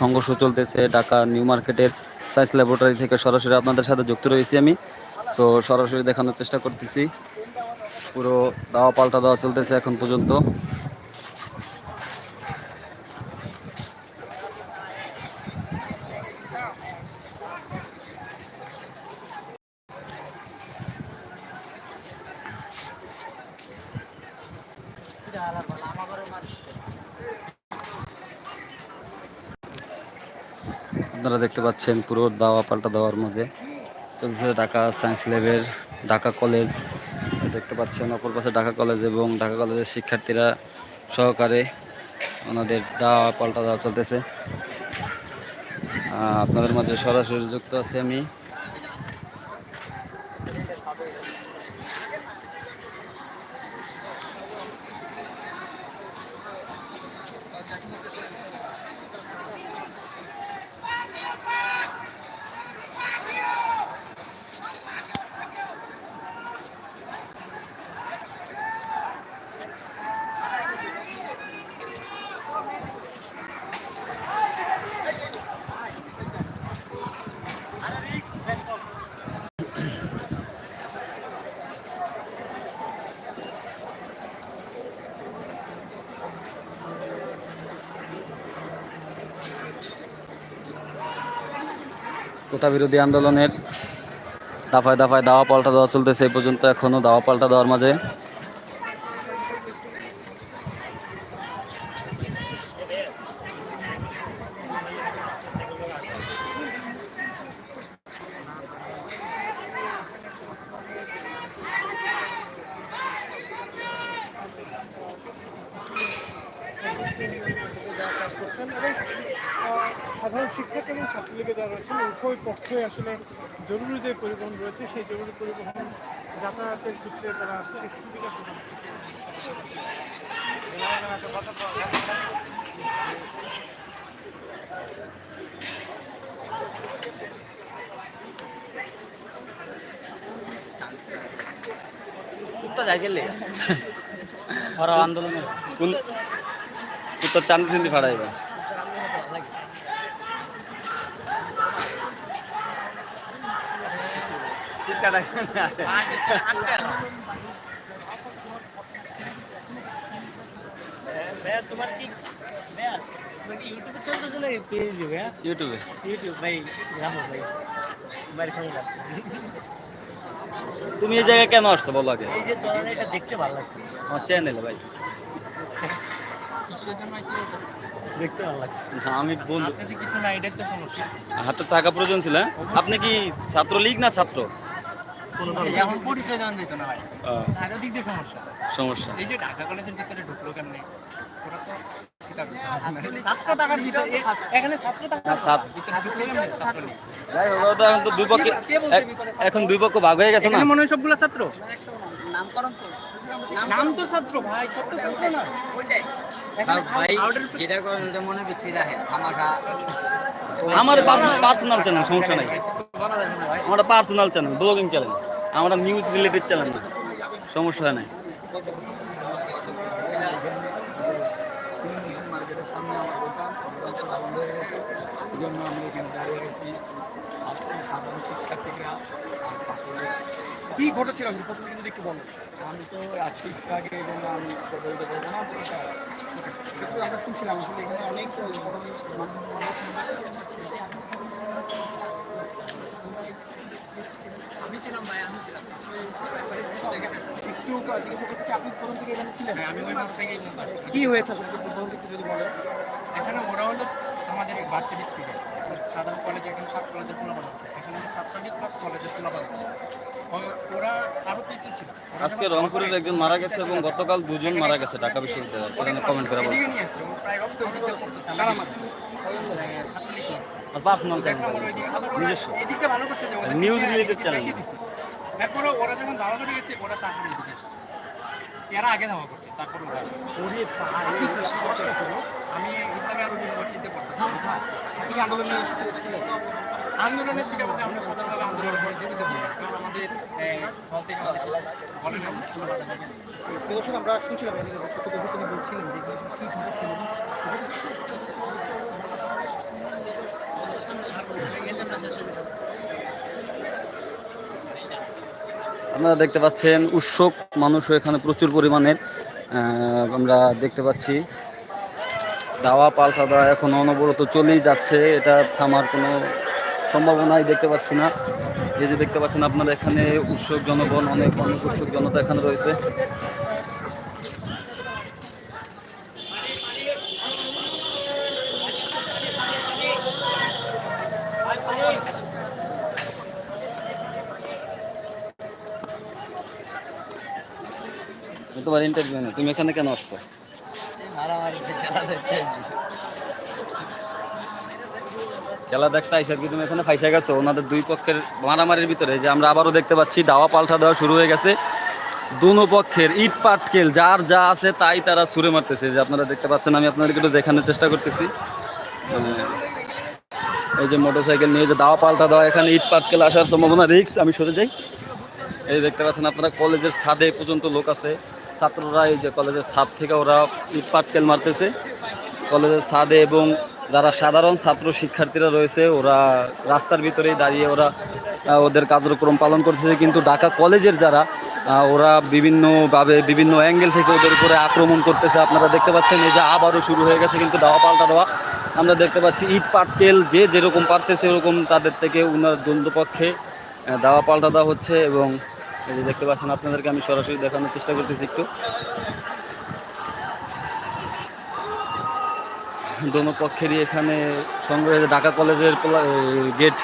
সংঘর্ষ চলতেছে ঢাকা নিউ মার্কেটের সায়েন্স ল্যাবরেটরি থেকে সরাসরি আপনাদের সাথে যুক্ত রয়েছি আমি। সো সরাসরি দেখানোর চেষ্টা করতেছি। পুরো দাওয়া পাল্টা দেওয়া চলতেছে এখন পর্যন্ত আপনারা দেখতে পাচ্ছেন পুরো দাওয়া পাল্টা দেওয়ার মাঝে। চলছে ঢাকা সায়েন্স ল্যাবের ঢাকা কলেজ। দেখতে পাচ্ছেন অপর পাশে ঢাকা কলেজ এবং ঢাকা কলেজের শিক্ষার্থীরা সহকারে ওনাদের দাওয়া পাল্টা দেওয়া চলতেছে। আপনাদের মাঝে সরাসরি যুক্ত আছে আমি। কোটা বিরোধী আন্দোলনের দাফায় দাফায় দাওয়া পাল্টা দেওয়া চলতেছে, এই পর্যন্ত এখনও দাওয়া পাল্টা দেওয়ার মাঝে যারা কাজ করছেন এবং আহ, সাধারণ শিক্ষার্থী এবং ছাত্রলীগে যারা রয়েছেন উভয় পক্ষে আসলে জরুরি যে পরিবহন রয়েছে সেই জরুরি পরিবহন যাতায়াতের ক্ষেত্রে তারা সেই সুবিধা প্রদান করছে। ওরা আন্দোলনে কোন উত্তর চান্দি চিন্দি ফাড়াইবা ভাইয়া তোমার কি ভাইয়া তোমার কি ইউটিউবে চলতেছে না পেজ ইউটিউবে ইউটিউব ভাই রাখো ভাই বাড়ি খালি তুমি এই জায়গায় কেন আসছো বলো আগে? এই যে তোরা এটা দেখতে ভালো লাগছে। আমার চ্যানেলে ভাই। দেখতে ভালো লাগছে। আমি বন্ধু কিছু না এটাই তো সমস্যা। হাতে টাকা প্রয়োজন ছিল হ্যাঁ? আপনি কি ছাত্র লীগ না ছাত্র? এখন পরিচয় জানা যেত না ভাই চারিদিক দিয়ে সমস্যা সমস্যা এই যে ঢাকা কলেজের ভিতরে ঢুকলো কেন ওরা তো ছাত্র টাকার ভিতরে এখানে ছাত্র ভিতরে ঢুকলো কেন ছাত্র দুই পক্ষে এক- এখন দুই পক্ষ ভাগ হয়ে গেছে না মনে হয় সবগুলো ছাত্র নাম তো ছাত্র ভাই সব তো ছাত্র না ভাই যেটা করেন ওটা মনে ব্যক্তি রাখে আমাকা আমার পার্সোনাল চ্যানেল সমস্যা নাই আমার পার্সোনাল চ্যানেল ব্লগিং চ্যানেল আমরা নিউজ রিলেটেড চ্যানেল না। সমস্যা হয় নাই। জন্য আমি এখানে দাঁড়িয়ে গেছি ছাত্র সাধারণ শিক্ষার্থীরা আর কি ঘটেছিল প্রথমে যদি একটু বলো আমি তো আমি বলতে পারব না। আমরা শুনছিলাম আসলে এখানে অনেক। কি হয়েছে এখানে ওরা হলো আমাদের ভার্সিটি স্টুডেন্ট সাধারণ কলেজে এখানে সাত কলেজের পোলাপান আছে। এখানে প্লাস কলেজের পোলাপান আছে। ওরা আরও পিছিয়ে ছিল। আজকে রংপুরের একজন মারা গেছে এবং গতকাল দুজন মারা গেছে ঢাকা বিশ্ববিদ্যালয় এখানে কমেন্ট করে বলছে। প্রায় করতেছে পার্সোনাল চ্যানেল নিজস্ব। এদিকে ভালো করছে তারপরে ওরা যখন দাওয়া করে গেছে ওরা তারপরে এদিকে আসছে এরা আগে দাওয়া করছে তারপরে ওরা আসছে আমি ইসলামী ইউনিভার্সিটিতে পড়তেছি আপনি কি আন্দোলনে? আন্দোলনের শিকার বলতে আমরা সাধারণভাবে আন্দোলনের পরে যেতে দেবো না কারণ আমাদের হল থেকে আমাদের কলেজ আমরা শুনছিলাম তিনি বলছিলেন যে কি কি ঘটেছিল আপনারা দেখতে পাচ্ছেন উৎসব মানুষও এখানে প্রচুর পরিমাণের আমরা দেখতে পাচ্ছি। দাওয়া পাল্টা দেওয়া এখন অনবরত চলেই যাচ্ছে, এটা থামার কোনো সম্ভাবনাই দেখতে পাচ্ছি না। এই যে দেখতে পাচ্ছেন আপনারা এখানে উৎসব জনগণ, অনেক মানুষ উৎসব জনতা এখানে রয়েছে। তোমার ইন্টারভিউ না তুমি এখানে কেন আসছো? খেলা দেখতে আইসার কি তুমি এখানে ফাইসা গেছো? ওনাদের দুই পক্ষের মারামারির ভিতরে যে আমরা আবারও দেখতে পাচ্ছি, দাওয়া পাল্টা দেওয়া শুরু হয়ে গেছে। দুনো পক্ষের ইট পাটকেল যার যা আছে তাই তারা সুরে মারতেছে। যে আপনারা দেখতে পাচ্ছেন, আমি আপনাদেরকে একটু দেখানোর চেষ্টা করতেছি। এই যে মোটরসাইকেল নিয়ে যে দাওয়া পাল্টা দেওয়া, এখানে ইট পাটকেল আসার সম্ভাবনা রিক্স আমি সরে যাই। এই দেখতে পাচ্ছেন আপনারা, কলেজের ছাদে পর্যন্ত লোক আছে। ছাত্ররা, এই যে কলেজের ছাদ থেকে ওরা ইট পাটকেল মারতেছে। কলেজের ছাদে এবং যারা সাধারণ ছাত্র শিক্ষার্থীরা রয়েছে, ওরা রাস্তার ভিতরেই দাঁড়িয়ে ওরা ওদের কার্যক্রম পালন করতেছে। কিন্তু ঢাকা কলেজের যারা ওরা বিভিন্নভাবে বিভিন্ন অ্যাঙ্গেল থেকে ওদের উপরে আক্রমণ করতেছে। আপনারা দেখতে পাচ্ছেন, এই যে আবারও শুরু হয়ে গেছে, কিন্তু দাওয়া পাল্টা দেওয়া আমরা দেখতে পাচ্ছি, ইট পাটকেল যে যেরকম পারতেছে, ওরকম তাদের থেকে ওনার দ্বন্দ্বপক্ষে দাওয়া পাল্টা দেওয়া হচ্ছে এবং এই যে দেখতে পাচ্ছেন, আপনাদেরকে আমি সরাসরি দেখানোর চেষ্টা করতেছি একটু। দোনো পক্ষেরই এখানে সংগ্রহে ঢাকা কলেজের গেট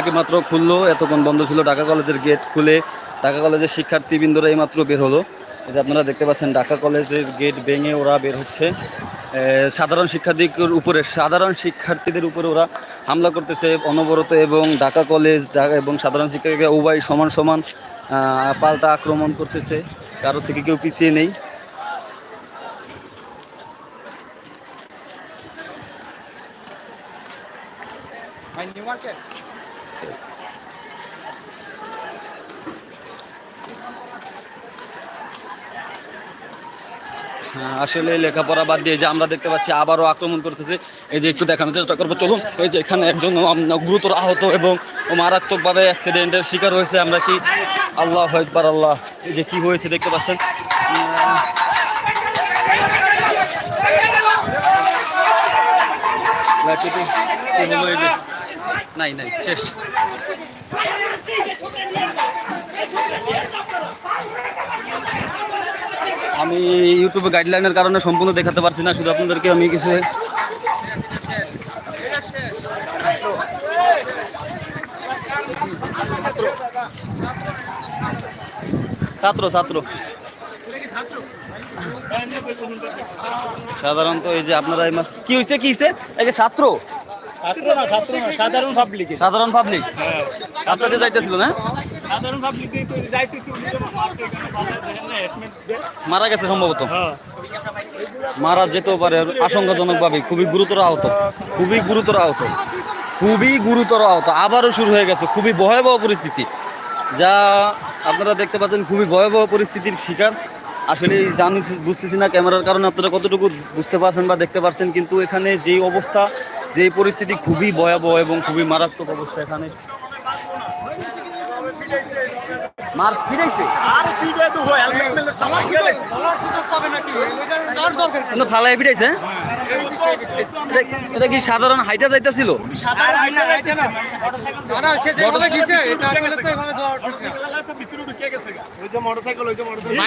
একমাত্র খুললো, এতক্ষণ বন্ধ ছিল, ঢাকা কলেজের গেট খুলে ঢাকা কলেজের শিক্ষার্থীবৃন্দরা এইমাত্র বের হলো। এই যে আপনারা দেখতে পাচ্ছেন, ঢাকা কলেজের গেট ভেঙে ওরা বের হচ্ছে। সাধারণ শিক্ষার্থীদের উপরে, সাধারণ শিক্ষার্থীদের উপরে ওরা হামলা করতেছে অনবরত এবং ঢাকা কলেজ এবং সাধারণ শিক্ষার্থীরা উভয় সমান সমান পাল্টা আক্রমণ করতেছে। কারও থেকে কেউ পিছিয়ে নেই। মার্কেট আসলে লেখাপড়া বাদ দিয়ে যে আমরা দেখতে পাচ্ছি আবারও আক্রমণ করতেছে। এই যে একটু দেখানোর চেষ্টা করব। চলুন, এই যে এখানে একজন গুরুতর আহত এবং মারাত্মকভাবে অ্যাক্সিডেন্টের শিকার হয়েছে। আমরা কি আল্লাহ হকবার আল্লাহ, এই যে কি হয়েছে দেখতে পাচ্ছেন? নাই নাই, শেষ। আমি ইউটিউবে গাইডলাইনের কারণে সম্পূর্ণ দেখাতে পারছি না শুধু আপনাদেরকে আমি কিছু ছাত্র ছাত্র। সাধারণত এই যে আপনারা এই কি হয়েছে কি হয়েছে এই যে ছাত্র? সাধারণ পাবলিক সাধারণ পাবলিক রাস্তা দিয়ে যাইতেছিল না? দিয়ে। মারা গেছে সম্ভবত? হ্যাঁ। মারা যেতেও পারে আশঙ্কাজনকভাবে খুবই গুরুতর আহত খুবই গুরুতর আহত খুবই গুরুতর আহত আবারও শুরু হয়ে গেছে খুবই ভয়াবহ পরিস্থিতি। যা আপনারা দেখতে পাচ্ছেন খুবই ভয়াবহ পরিস্থিতির শিকার। আসলে জানি বুঝতেছি না ক্যামেরার কারণে আপনারা কতটুকু বুঝতে পারছেন বা দেখতে পারছেন কিন্তু এখানে যেই অবস্থা যেই পরিস্থিতি খুবই ভয়াবহ এবং খুবই মারাত্মক অবস্থা এখানে। মার্চ ফিরাইছে? আর ফিডে তো হয় হেলমেট মেলে সমাজ গেছে কিন্তু ফালাই ফিরাইছে এটা- এটা কি সাধারণ হাইটা যাইতেছিল? সাধারণ হাইটা হাইটা না না সে যেভাবে দিছে এটা আসলে তো এভাবে যাওয়ার। তো ভিতরে ঢুকে গেছে ওই যে মোটরসাইকেল ওই যে মোটরসাইকেল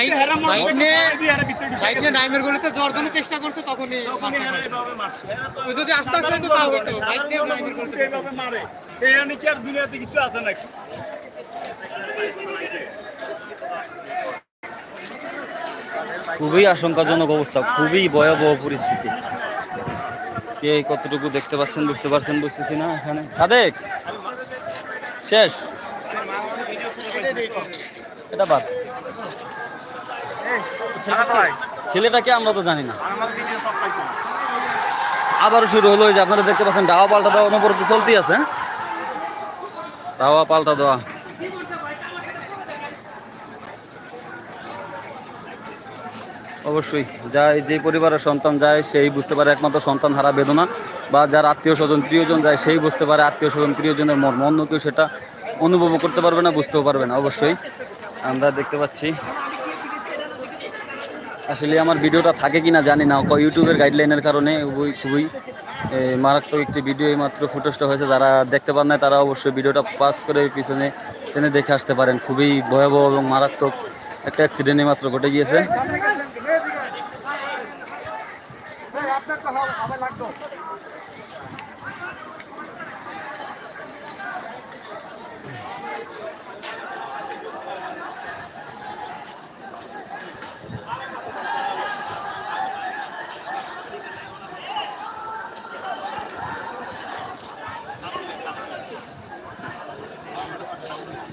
নাইমের গলিতে যাওয়ার জন্য চেষ্টা করছে তখনই তখনই এভাবে মারছে। হেরা ওই যদি আস্তে আস্তে হতো তাও হতো বাইক নিয়ে নাইমের গলিতে এইভাবে মারে। এই আর দুনিয়াতে কিছু আছে নাকি? খুবই আশঙ্কাজনক অবস্থা, খুবই ভয়াবহ পরিস্থিতি। কে কতটুকু দেখতে পাচ্ছেন, বুঝতে পারছেন, বুঝতেছি না এখানে। সাদেক! শেষ। এটা বাদ। ছেলেটাকে আমরা তো জানি না। আবারও শুরু হলো যে আপনারা দেখতে পাচ্ছেন দাওয়া পাল্টা দেওয়া অনবরত চলতেই আছে? দাওয়া পাল্টা দেওয়া। অবশ্যই যায় যে পরিবারের সন্তান যায়, সেই বুঝতে পারে একমাত্র সন্তান হারা বেদনা, বা যার আত্মীয় স্বজন, প্রিয়জন যায়, সেই বুঝতে পারে আত্মীয় স্বজন, প্রিয়জনের মর্ম, অন্য কেউ সেটা অনুভব করতে পারবে না, বুঝতেও পারবে না, অবশ্যই। আমরা দেখতে পাচ্ছি, আসলে আমার ভিডিওটা থাকে কি না জানি না ইউটিউবের গাইডলাইনের কারণে খুবই খুবই মারাত্মক একটি ভিডিও মাত্র ফুটেজটা হয়েছে, যারা দেখতে পান না তারা অবশ্যই ভিডিওটা পাস করে পিছনে, টেনে দেখে আসতে পারেন, খুবই ভয়াবহ এবং মারাত্মক একটা অ্যাক্সিডেন্ট মাত্র ঘটে গিয়েছে।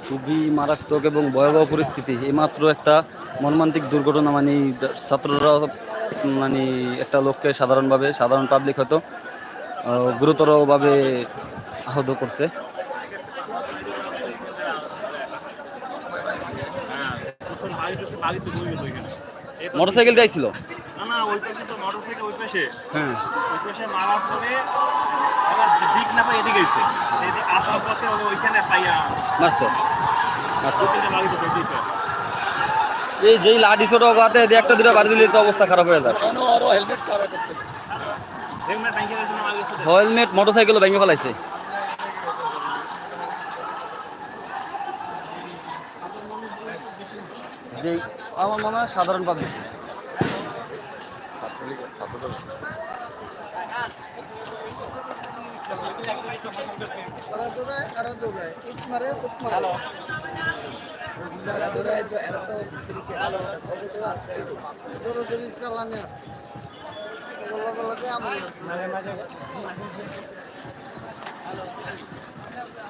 খুবই মারাত্মক এবং ভয়াবহ পরিস্থিতি। এইমাত্র একটা মর্মান্তিক দুর্ঘটনা মানে ছাত্ররা মানে একটা লোককে সাধারণভাবে সাধারণ পাবলিক হয়তো গুরুতরভাবে আহত করছে। মোটরসাইকেল যাইছিল? হ্যাঁ। মারছে। আচ্ছা এই যেই লাঠি ছোট গাতে একটা দুটো বাড়ি দিলে তো অবস্থা খারাপ হয়ে যায়। হেলমেট মোটরসাইকেলও ভেঙে ফেলাইছে। আমার মনে হয় সাধারণ পাবলিক।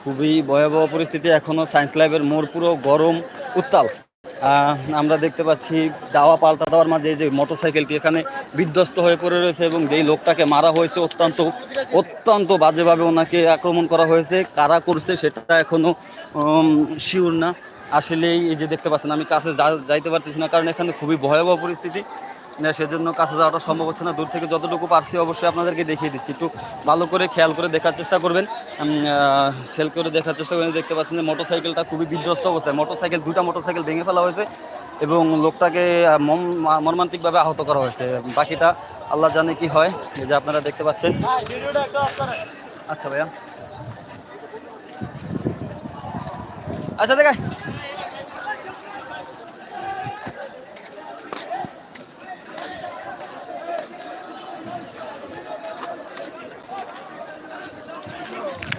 খুবই ভয়াবহ পরিস্থিতি। এখনও সায়েন্স ল্যাবের মোড় পুরো গরম, উত্তাল। আমরা দেখতে পাচ্ছি দাওয়া পাল্টা দেওয়ার মাঝে যে মোটরসাইকেলটি এখানে বিধ্বস্ত হয়ে পড়ে রয়েছে এবং যেই লোকটাকে মারা হয়েছে অত্যন্ত অত্যন্ত বাজেভাবে ওনাকে আক্রমণ করা হয়েছে। কারা করছে সেটা এখনও শিওর না। আসলেই এই যে দেখতে পাচ্ছেন, আমি কাছে যাইতে পারতেছি না, কারণ এখানে খুবই ভয়াবহ পরিস্থিতি। সেজন্য কাছে যাওয়াটা সম্ভব হচ্ছে না। দূর থেকে যতটুকু পারছি অবশ্যই আপনাদেরকে দেখিয়ে দিচ্ছি। একটু ভালো করে খেয়াল করে দেখার চেষ্টা করবেন। খেয়াল করে দেখার চেষ্টা করবেন। দেখতে পাচ্ছেন যে মোটরসাইকেলটা খুবই বিধ্বস্ত অবস্থায়। মোটরসাইকেল দুটা মোটরসাইকেল ভেঙে ফেলা হয়েছে এবং লোকটাকে মর্মান্তিকভাবে আহত করা হয়েছে। বাকিটা আল্লাহ জানে কি হয়। যে আপনারা দেখতে পাচ্ছেন। আচ্ছা ভাইয়া। আচ্ছা দেখায়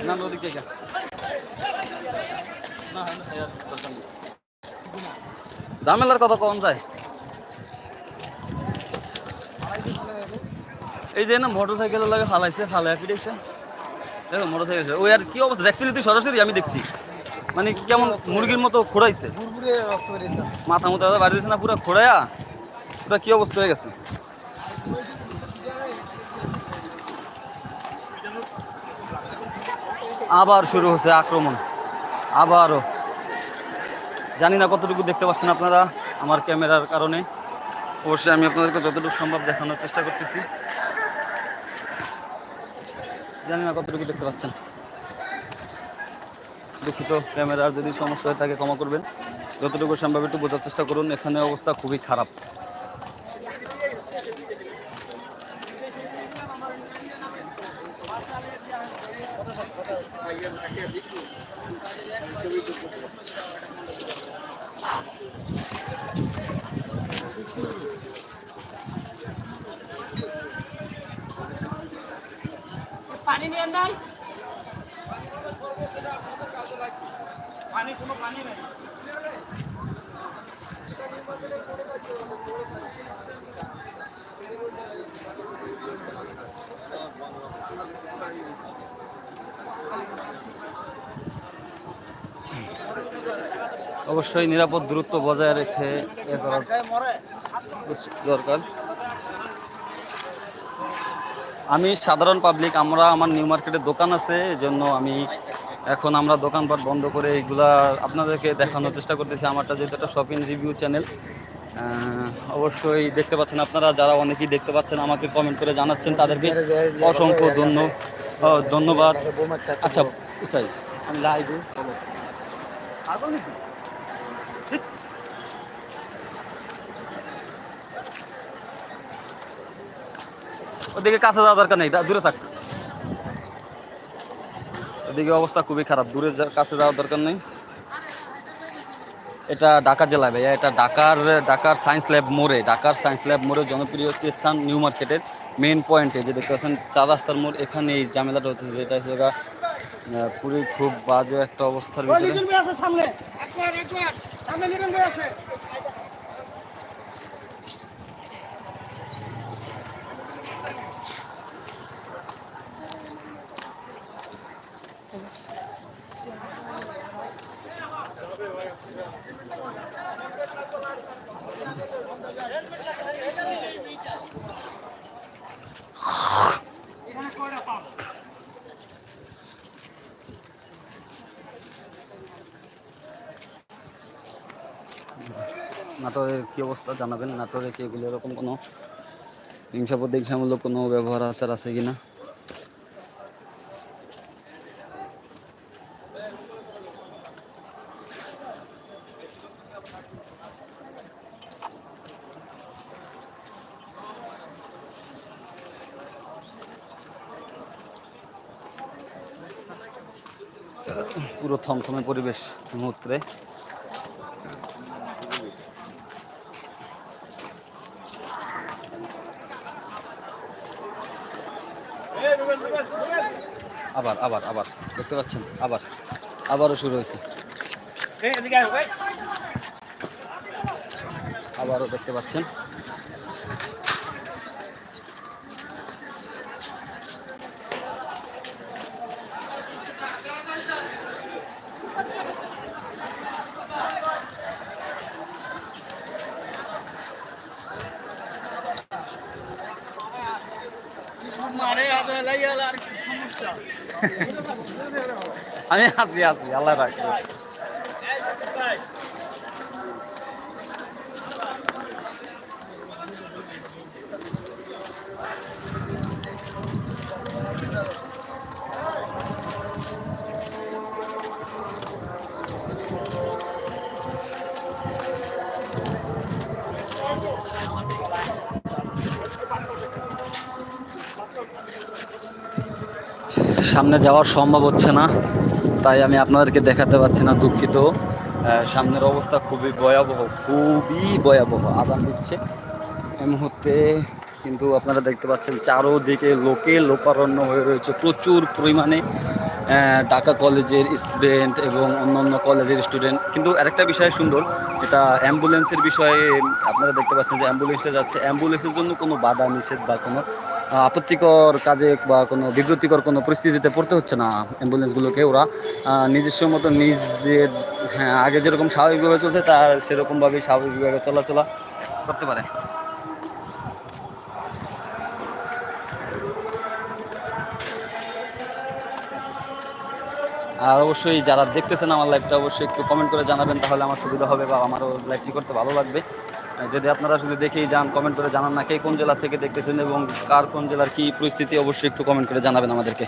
না নদী কে না ঝামেলার কথা কম যায়। এই যে না মোটর সাইকেলের লাগে ফালাইছে ফালাই পিটাইছে। দেখো মোটর সাইকেল ওই আর কি অবস্থা? দেখছিলি তুই সরাসরি? আমি দেখছি। মানে কি কেমন মুরগির মতো খোড়াইছে? মাথা মতো বাড়ি দিয়েছে না পুরো খোড়াইয়া পুরো কি অবস্থা হয়ে গেছে? আবার শুরু হচ্ছে আক্রমণ। আবারও। জানি না কতটুকু দেখতে পাচ্ছেন আপনারা আমার ক্যামেরার কারণে। অবশ্যই আমি আপনাদেরকে যতটুকু সম্ভব দেখানোর চেষ্টা করতেছি। জানি না কতটুকু দেখতে পাচ্ছেন। দুঃখিত, ক্যামেরার যদি সমস্যা হয়ে থাকে ক্ষমা করবেন। যতটুকু সম্ভব একটু বোঝার চেষ্টা করুন, এখানে অবস্থা খুবই খারাপ। পানি নিয়ে অবশ্যই নিরাপদ দূরত্ব বজায় রেখে দরকার। আমি সাধারণ পাবলিক আমরা আমার নিউ মার্কেটের দোকান আছে এই জন্য আমি এখন আমরা দোকানপাট বন্ধ করে এইগুলা আপনাদেরকে দেখানোর চেষ্টা করতেছি। আমারটা যেহেতু একটা শপিং রিভিউ চ্যানেল অবশ্যই দেখতে পাচ্ছেন আপনারা, যারা অনেকেই দেখতে পাচ্ছেন, আমাকে কমেন্ট করে জানাচ্ছেন তাদেরকে অসংখ্য ধন্য ধন্যবাদ। আচ্ছা সাই আমি লাইভ ওদিকে কাছে যাওয়ার দরকার নেই, দূরে থাকতে এদিকে অবস্থা খুবই খারাপ। দূরে কাছে যাওয়ার দরকার নেই। এটা ঢাকা জেলায় ভাইয়া, এটা ঢাকার ঢাকার সায়েন্স ল্যাব মোড়ে, ঢাকার সায়েন্স ল্যাব মোড়ে জনপ্রিয় একটি স্থান নিউ মার্কেটের মেন পয়েন্টে যে দেখতে পাচ্ছেন চার রাস্তার মোড় এখানে এই ঝামেলাটা হচ্ছে, যেটা হচ্ছে পুরো খুব বাজে একটা অবস্থার ভিতরে। নাটোরের কি অবস্থা জানাবেন? নাটোরে কি এগুলো এরকম কোনো হিংসা প্রতিহিংসামূলক কোনো ব্যবহার, আচার আছে কিনা? পুরো থমথমে পরিবেশ মুহূর্তে। আবার আবার আবার। দেখতে পাচ্ছেন? আবার আবারও শুরু হয়েছে। আবারও দেখতে পাচ্ছেন? আমি আছি আছি আল্লাহ রাখছে সামনে যাওয়ার সম্ভব হচ্ছে না, তাই আমি আপনাদেরকে দেখাতে পারছি না, দুঃখিত। সামনের অবস্থা খুবই ভয়াবহ খুবই ভয়াবহ আদান দিচ্ছে। এই মুহূর্তে কিন্তু আপনারা দেখতে পাচ্ছেন, চারোদিকে লোকে লোকারণ্য হয়ে রয়েছে, প্রচুর পরিমাণে ঢাকা কলেজের স্টুডেন্ট এবং অন্যান্য কলেজের স্টুডেন্ট কিন্তু আরেকটা বিষয় সুন্দর, এটা অ্যাম্বুলেন্সের বিষয়ে আপনারা দেখতে পাচ্ছেন যে অ্যাম্বুলেন্সটা যাচ্ছে। অ্যাম্বুলেন্সের জন্য কোনো বাধা নিষেধ বা কোনো আপত্তিকর কাজে বা কোনো বিব্রতিকর কোনো পরিস্থিতিতে পড়তে হচ্ছে না অ্যাম্বুলেন্সগুলোকে ওরা। নিজস্ব মতো নিজের হ্যাঁ আগে যেরকম স্বাভাবিকভাবে চলছে, তার সেরকমভাবেই স্বাভাবিকভাবে চলাচলা করতে পারে। আর অবশ্যই যারা দেখতেছেন আমার লাইভটা অবশ্যই একটু কমেন্ট করে জানাবেন, তাহলে আমার সুবিধা হবে বা আমারও লাইভটি করতে ভালো লাগবে। যদি আপনারা শুধু দেখেই যান কমেন্ট করে জানান না কে কোন জেলা থেকে দেখতেছেন এবং কার কোন জেলার কি পরিস্থিতি, অবশ্যই একটু কমেন্ট করে জানাবেন আমাদেরকে।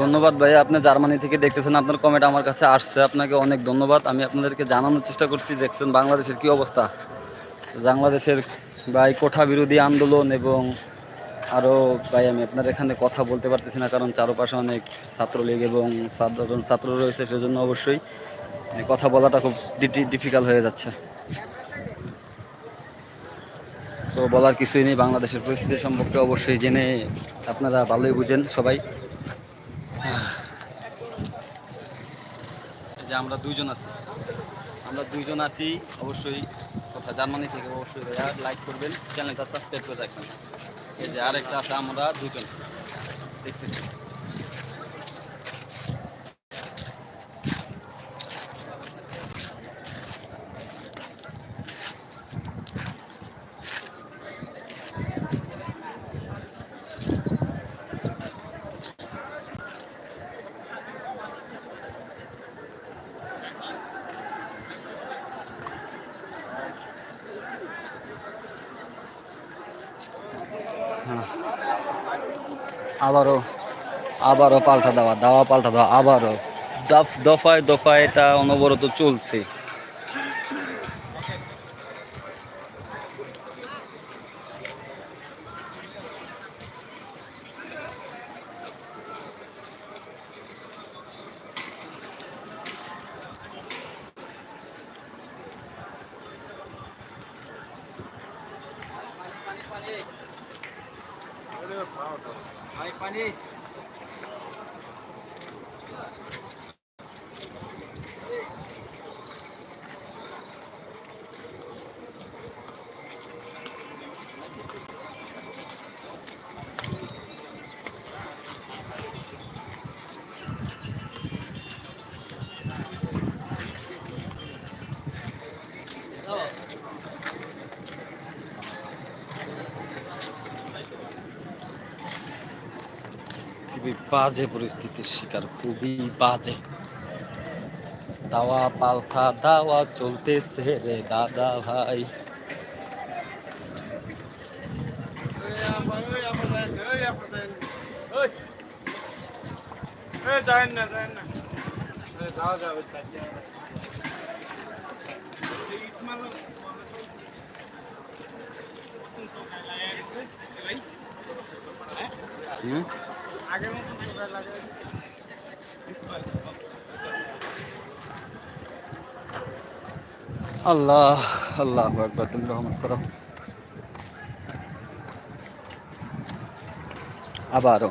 ধন্যবাদ ভাই আপনি জার্মানি থেকে দেখতেছেন, আপনার কমেন্ট আমার কাছে আসছে। আপনাকে অনেক ধন্যবাদ। আমি আপনাদেরকে জানানোর চেষ্টা করছি, দেখছেন বাংলাদেশের কি অবস্থা। বাংলাদেশের ভাই কোঠা বিরোধী আন্দোলন এবং আরও ভাই আমি আপনার এখানে কথা বলতে পারতেছি না, কারণ চারপাশে অনেক ছাত্রলীগ এবং সাধারণ ছাত্র রয়েছে, সেজন্য অবশ্যই কথা বলাটা খুব ডিফিকাল্ট হয়ে যাচ্ছে। তো বলার কিছুই নেই, বাংলাদেশের পরিস্থিতি সম্পর্কে অবশ্যই জেনে আপনারা ভালোই বুঝেন সবাই। যে আমরা দুইজন আছি। আমরা দুইজন আছি, অবশ্যই কথা জার্মানি থেকে অবশ্যই লাইক করবেন চ্যানেলটা সাবস্ক্রাইব করে রাখবেন। এই যে আরেকটা আছে, আমরা দুজন দেখতেছি। আবারও আবারও পাল্টা দেওয়া দাওয়া পাল্টা দেওয়া আবারও। দফ দফায় দফায় এটা অনবরত চলছে খুবই বাজে পরিস্থিতির শিকার খুবই বাজে। দাওয়া পাল্টা দাওয়া চলতেছে রে দাদা ভাই। না না যাওয়া যাবে সাইড হুম আগের মতো লাগে আল্লাহ আল্লাহ একবার তুমি রহমত করো। আবারও।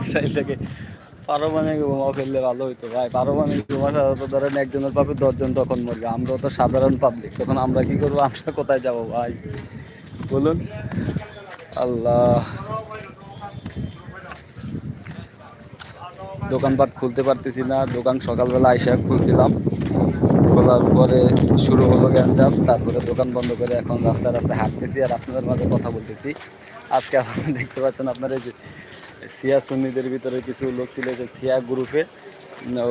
ইসরায়েল থেকে। পারমাণবিক বোমা ফেললে ভালো হইতো ভাই। পারমাণবিক বোমা সাধারণত ধরেন একজনের পাবে দশজন তখন মরবে আমরা তো সাধারণ পাবলিক তখন আমরা কি করব? আমরা কোথায় যাব ভাই? বলুন। আল্লাহ। দোকানপাট খুলতে পারতেছি না। দোকান সকালবেলা আইসা খুলছিলাম। খোলার পরে শুরু হলো গ্যাঞ্জাম। তারপরে দোকান বন্ধ করে এখন রাস্তায় রাস্তায় হাঁটতেছি আর আপনাদের মাঝে কথা বলতেছি। আজকে আপনারা দেখতে পাচ্ছেন আপনারা যে সিয়া সুন্নিদের ভিতরে কিছু লোক ছিল যে সিয়া গ্রুপে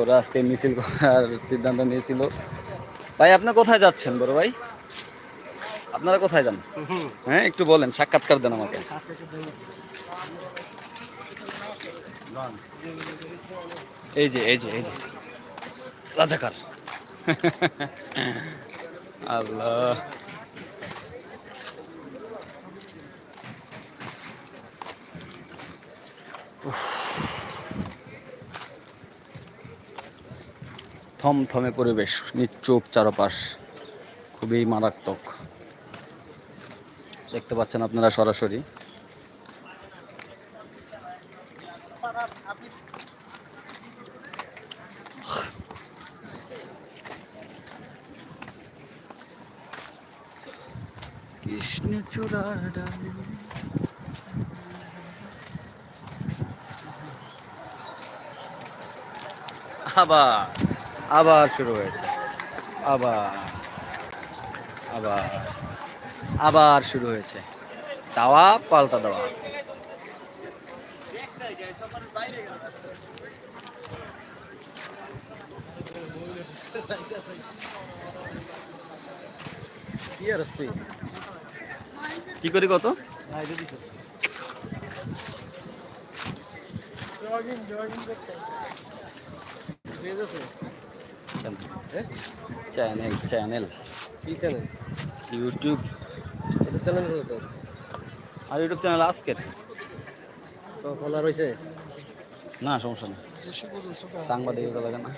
ওরা আজকে মিছিল করার সিদ্ধান্ত নিয়েছিল। ভাই, আপনি কোথায় যাচ্ছেন বড় ভাই? আপনারা কোথায় যান? হ্যাঁ একটু বলেন, সাক্ষাৎকার দেন আমাকে। এই যে এই যে এই যে। রাজাকার। আল্লাহ। থমথমে পরিবেশ নিচুপ চারপাশ খুবই মারাত্মক। দেখতে পাচ্ছেন আপনারা সরাসরি। আবার আবার শুরু হয়েছে। আবার আবার আবার শুরু হয়েছে। দাওয়া, পাল্টা দেওয়া। কি করি কত? চ্যানেল চ্যানেল কি চ্যানেল ইউটিউব চ্যানেল আর ইউটিউব চ্যানেল আজকের? তো ফলোয়ার হয়েছে না সমস্যা নেই। সাংবাদিকতা লাগে না।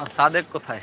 আর সাদেক কোথায়?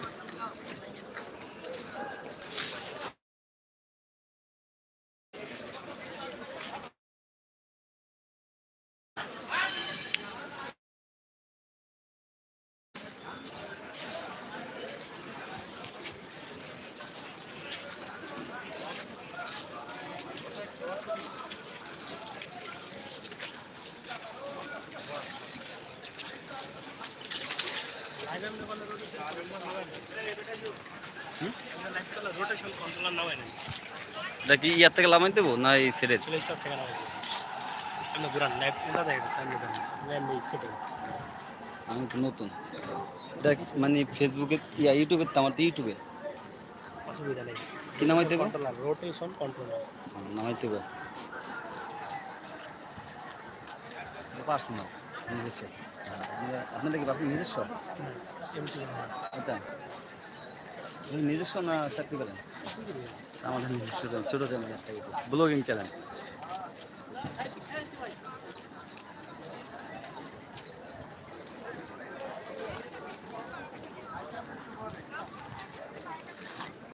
এটা কি ইয়ার থেকে লামাই দেবো না এই সেটের আমি তো নতুন। এটা মানে ফেসবুকে ইয়া ইউটিউবে তো, আমার তো ইউটিউবে অসুবিধা নেই কি নামাই দেবো? রোটেশন কন্ট্রোলার নামাই দেবো। পার্সোনাল আপনাদের কি পার্সোনাল নিজস্ব? এটা নিজস্ব না চাকরি করেন? আমাদের নিজস্ব ছোটো চ্যানেল ব্লগিং চ্যানেল।